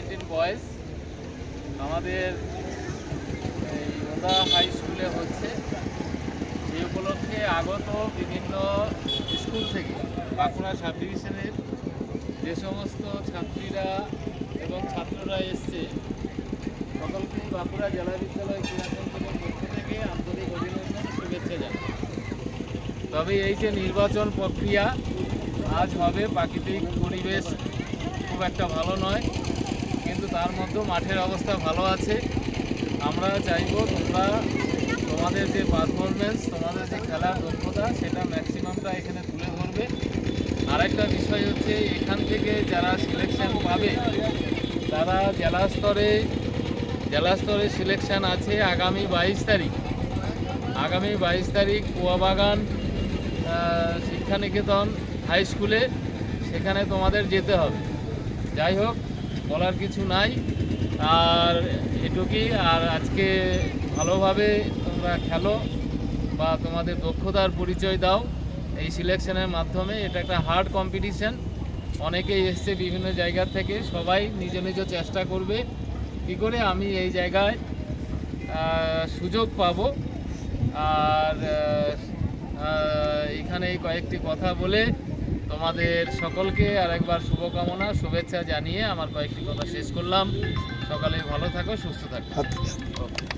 Nineteen boys. আমাদের এই ওদা high স্কুলে হচ্ছে। সেই উপলক্ষে আগত বিভিন্ন স্কুল থেকে বাঁকুড়া সাব ডিভিশনের যে সমস্ত ছাত্রীরা এবং ছাত্ররা এসছে, সকলকেই বাঁকুড়া জেলা বিদ্যালয় ক্রীড়া সংসদের পক্ষ থেকে আন্তরিক অভিনন্দন, শুভেচ্ছা জানাই। তবে এই যে নির্বাচন প্রক্রিয়া আজ হবে, প্রাকৃতিক পরিবেশ খুব একটা ভালো নয়। কিন্তু তার মধ্যেও মাঠের অবস্থা ভালো আছে। আমরা চাইব তোমরা তোমাদের যে পারফরমেন্স তোমাদের যে খেলার দক্ষতা সেটা ম্যাক্সিমামটা এখানে তুলে ধরবে। আরেকটা বিষয় হচ্ছে, এখান থেকে যারা সিলেকশন পাবে, তারা জেলা স্তরে জেলা স্তরে সিলেকশন আছে আগামী বাইশ তারিখ। আগামী বাইশ তারিখ কুয়াবাগান শিক্ষানিকেতন হাই স্কুলে, সেখানে তোমাদের যেতে হবে। যাই হোক বলার কিছু নাই। আর এটুকুই, আর আজকে ভালোভাবে তোমরা খেলো বা তোমাদের দক্ষতার পরিচয় দাও এই সিলেকশনের মাধ্যমে। এটা একটা হার্ড কম্পিটিশন অনেকেই এসছে বিভিন্ন জায়গা থেকে, সবাই নিজ নিজ চেষ্টা করবে। কী করে আমি এই জায়গায় সুযোগ পাবো? আর এখানে কয়েকটি কথা বলে তোমাদের সকলকে আরেকবার শুভকামনা শুভেচ্ছা জানিয়ে আমার কয়েকটি কথা শেষ করলাম। সকালে ভালো থাকো সুস্থ থাকো। আচ্ছা।